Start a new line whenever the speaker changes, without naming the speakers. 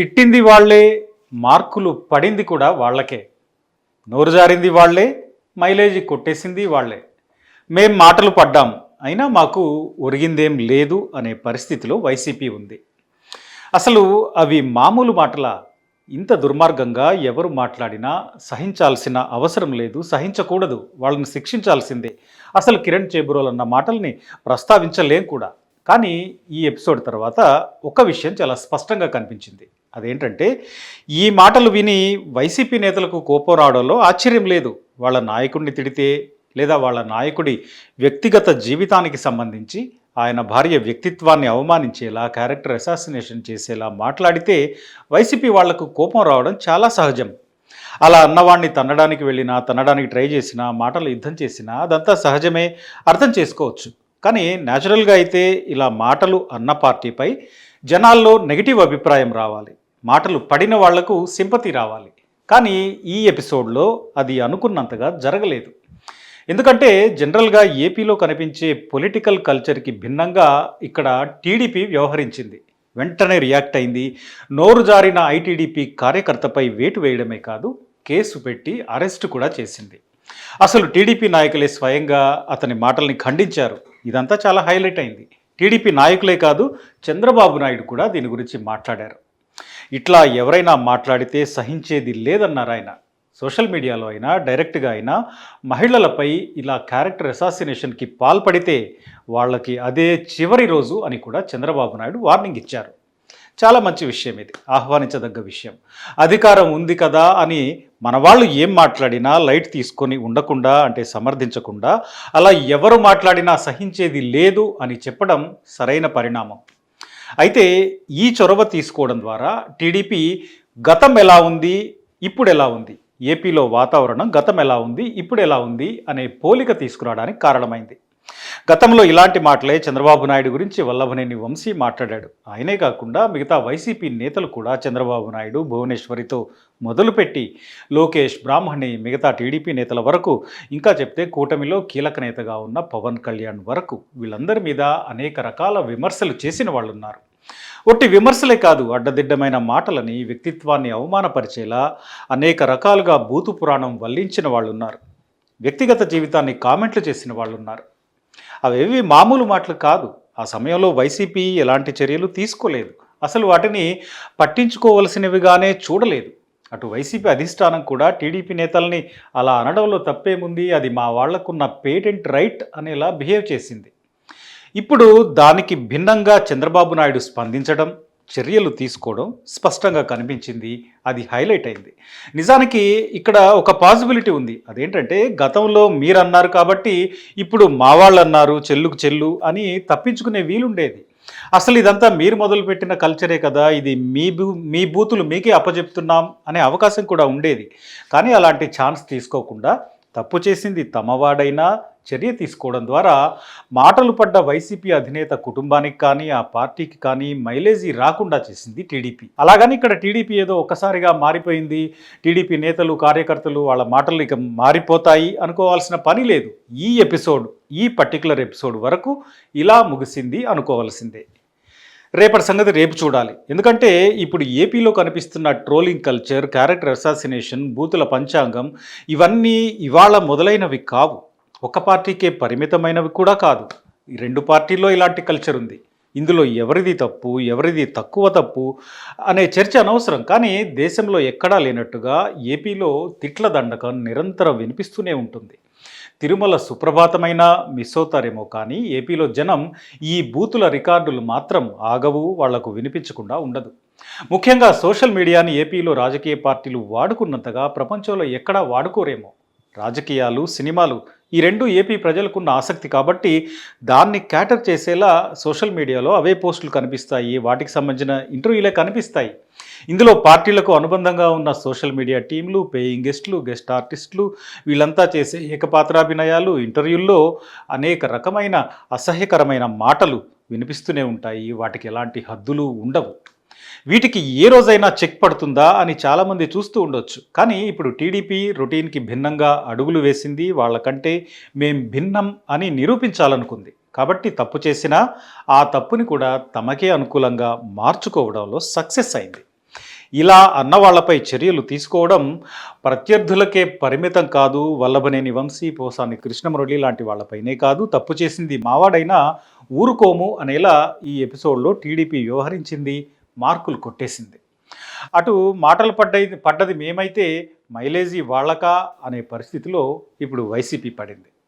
తిట్టింది వాళ్ళే మార్కులు పడింది కూడా వాళ్ళకే. నోరు జారింది వాళ్ళే మైలేజీ కొట్టేసింది వాళ్ళే. మేం మాటలు పడ్డాం అయినా మాకు ఒరిగిందేం లేదు అనే పరిస్థితిలో వైసీపీ ఉంది. అసలు అవి మామూలు మాటల ఇంత దుర్మార్గంగా ఎవరు మాట్లాడినా సహించాల్సిన అవసరం లేదు సహించకూడదు వాళ్ళని శిక్షించాల్సిందే. అసలు కిరణ్ చేబురోల్ అన్న మాటల్ని ప్రస్తావించలేం కూడా. కానీ ఈ ఎపిసోడ్ తర్వాత ఒక విషయం చాలా స్పష్టంగా కనిపించింది. అదేంటంటే ఈ మాటలు విని వైసీపీ నేతలకు కోపం రావడంలో ఆశ్చర్యం లేదు. వాళ్ళ నాయకుడిని తిడితే లేదా వాళ్ళ నాయకుడి వ్యక్తిగత జీవితానికి సంబంధించి ఆయన భార్య వ్యక్తిత్వాన్ని అవమానించేలా క్యారెక్టర్ అసాసినేషన్ చేసేలా మాట్లాడితే వైసీపీ వాళ్ళకు కోపం రావడం చాలా సహజం. అలా అన్నవాణ్ణి తన్నడానికి వెళ్ళినా తన్నడానికి ట్రై చేసినా మాటలు యుద్ధం చేసినా అదంతా సహజమే అర్థం చేసుకోవచ్చు. కానీ న్యాచురల్గా అయితే ఇలా మాటలు అన్న పార్టీపై జనాల్లో నెగిటివ్ అభిప్రాయం రావాలి. మాటలు పడిన వాళ్ళకు సింపతి రావాలి. కానీ ఈ ఎపిసోడ్లో అది అనుకున్నంతగా జరగలేదు. ఎందుకంటే జనరల్గా ఏపీలో కనిపించే పొలిటికల్ కల్చర్కి భిన్నంగా ఇక్కడ టీడీపీ వ్యవహరించింది. వెంటనే రియాక్ట్ అయింది. నోరు జారిన ఐటీడీపీ కార్యకర్తపై వేటు వేయడమే కాదు కేసు పెట్టి అరెస్ట్ కూడా చేసింది. అసలు టీడీపీ నాయకులే స్వయంగా అతని మాటల్ని ఖండించారు. ఇదంతా చాలా హైలైట్ అయింది. టీడీపీ నాయకులే కాదు చంద్రబాబు నాయుడు కూడా దీని గురించి మాట్లాడారు. ఇట్లా ఎవరైనా మాట్లాడితే సహించేది లేదన్నారు ఆయన. సోషల్ మీడియాలో అయినా డైరెక్ట్గా అయినా మహిళలపై ఇలా క్యారెక్టర్ అసాసినేషన్కి పాల్పడితే వాళ్ళకి అదే చివరి రోజు అని కూడా చంద్రబాబు నాయుడు వార్నింగ్ ఇచ్చారు. చాలా మంచి విషయం ఇది. ఆహ్వానించదగ్గ విషయం. అధికారం ఉంది కదా అని మన వాళ్ళు ఏం మాట్లాడినా లైట్ తీసుకొని ఉండకుండా అంటే సమర్థించకుండా అలా ఎవరు మాట్లాడినా సహించేది లేదు అని చెప్పడం సరైన పరిణామం. అయితే ఈ చొరవ తీసుకోవడం ద్వారా టీడీపీ గతం ఎలా ఉంది ఇప్పుడు ఎలా ఉంది? ఏపీలో వాతావరణం గతం ఎలా ఉంది ఇప్పుడు ఎలా ఉంది అనే పోలిక తీసుకురావడానికి కారణమైంది. గతంలో ఇలాంటి మాటలే చంద్రబాబు నాయుడు గురించి వల్లభనేని వంశీ మాట్లాడాడు. ఆయనే కాకుండా మిగతా వైసీపీ నేతలు కూడా చంద్రబాబు నాయుడు భువనేశ్వరితో మొదలుపెట్టి లోకేష్ బ్రాహ్మణి మిగతా టీడీపీ నేతల వరకు ఇంకా చెప్తే కూటమిలో కీలక నేతగా ఉన్న పవన్ కళ్యాణ్ వరకు వీళ్ళందరి మీద అనేక రకాల విమర్శలు చేసిన వాళ్ళు ఉన్నారు ఒట్టి విమర్శలే కాదు అడ్డదిడ్డమైన మాటలని వ్యక్తిత్వాన్ని అవమానపరిచేలా అనేక రకాలుగా బూతు పురాణం వల్లించిన వాళ్ళున్నారు. వ్యక్తిగత జీవితాన్ని కామెంట్లు చేసిన వాళ్ళు ఉన్నారు అవేవి మామూలు మాటలు కాదు. ఆ సమయంలో వైసీపీ ఎలాంటి చర్యలు తీసుకోలేదు. అసలు వాటిని పట్టించుకోవలసినవిగానే చూడలేదు. అటు వైసీపీ అధిష్టానం కూడా టీడీపీ నేతల్ని అలా అనడంలో తప్పేముంది? అది మా వాళ్ళకున్న పేటెంట్ రైట్ అనేలా బిహేవ్ చేసింది. ఇప్పుడు దానికి భిన్నంగా చంద్రబాబు నాయుడు స్పందించడం చర్యలు తీసుకోవడం స్పష్టంగా కనిపించింది. అది హైలైట్ అయింది. నిజానికి ఇక్కడ ఒక పాసిబిలిటీ ఉంది. అదేంటంటే గతంలో మీరు అన్నారు కాబట్టి ఇప్పుడు మా వాళ్ళు అన్నారు చెల్లుకు చెల్లు అని తప్పించుకునే వీలుండేది. అసలు ఇదంతా మీరు మొదలుపెట్టిన కల్చరే కదా ఇది మీ బూ మీ బూతులు మీకే అప్పజెప్తున్నాం అనే అవకాశం కూడా ఉండేది. కానీ అలాంటి ఛాన్స్ తీసుకోకుండా తప్పు చేసింది తమవాడైనా చర్య తీసుకోవడం ద్వారా మాటలు పడ్డ వైసీపీ అధినేత కుటుంబానికి కానీ ఆ పార్టీకి కానీ మైలేజీ రాకుండా చేసింది టీడీపీ. అలాగని ఇక్కడ టీడీపీ ఏదో ఒక్కసారిగా మారిపోయింది. టీడీపీ నేతలు కార్యకర్తలు వాళ్ళ మాటలు ఇక మారిపోతాయి అనుకోవాల్సిన పని లేదు. ఈ ఎపిసోడ్ ఈ పర్టికులర్ ఎపిసోడ్ వరకు ఇలా ముగిసింది అనుకోవాల్సిందే. రేపటి సంగతి రేపు చూడాలి. ఎందుకంటే ఇప్పుడు ఏపీలో కనిపిస్తున్న ట్రోలింగ్ కల్చర్ క్యారెక్టర్ అసాసినేషన్ బూతుల పంచాంగం ఇవన్నీ ఇవాళ మొదలైనవి కావు. ఒక పార్టీకే పరిమితమైనవి కూడా కాదు. రెండు పార్టీల్లో ఇలాంటి కల్చర్ ఉంది. ఇందులో ఎవరిది తప్పు ఎవరిది తక్కువ తప్పు అనే చర్చ అనవసరం. కానీ దేశంలో ఎక్కడా లేనట్టుగా ఏపీలో తిట్ల దండకం నిరంతరం వినిపిస్తూనే ఉంటుంది. తిరుమల సుప్రభాతమైన మిస్ అవుతారేమో కానీ ఏపీలో జనం ఈ బూతుల రికార్డులు మాత్రం ఆగవు వాళ్ళకు వినిపించకుండా ఉండదు. ముఖ్యంగా సోషల్ మీడియాని ఏపీలో రాజకీయ పార్టీలు వాడుకున్నంతగా ప్రపంచంలో ఎక్కడా వాడుకోరేమో. రాజకీయాలు సినిమాలు ఈ రెండు ఏపీ ప్రజలకున్న ఆసక్తి కాబట్టి దాన్ని క్యాటర్ చేసేలా సోషల్ మీడియాలో అవే పోస్టులు కనిపిస్తాయి. వాటికి సంబంధించిన ఇంటర్వ్యూలే కనిపిస్తాయి. ఇందులో పార్టీలకు అనుబంధంగా ఉన్న సోషల్ మీడియా టీంలు పేయింగ్ గెస్ట్లు గెస్ట్ ఆర్టిస్టులు వీళ్ళంతా చేసే ఏకపాత్రాభినయాలు ఇంటర్వ్యూల్లో అనేక రకమైన అసహ్యకరమైన మాటలు వినిపిస్తూనే ఉంటాయి. వాటికి ఎలాంటి హద్దులు ఉండవు. వీటికి ఏ రోజైనా చెక్ పడుతుందా అని చాలామంది చూస్తూ ఉండొచ్చు. కానీ ఇప్పుడు టీడీపీ రొటీన్కి భిన్నంగా అడుగులు వేసింది వాళ్ళకంటే మేం భిన్నం అని నిరూపించాలనుకుంది. కాబట్టి తప్పు చేసినా ఆ తప్పుని కూడా తమకే అనుకూలంగా మార్చుకోవడంలో సక్సెస్ అయింది. ఇలా అన్న వాళ్ళపై చర్యలు తీసుకోవడం ప్రత్యర్థులకే పరిమితం కాదు. వల్లభనేని వంశీ పోసాని కృష్ణమురళి లాంటి వాళ్ళపైనే కాదు. తప్పు చేసింది మావాడైనా ఊరుకోము అనేలా ఈ ఎపిసోడ్లో టీడీపీ వ్యవహరించింది మార్కులు కొట్టేసింది. అటు మాటలు పడ్డది పడ్డది మేమైతే మైలేజీ వాళ్ళకా అనే పరిస్థితిలో ఇప్పుడు వైసీపీ పడింది.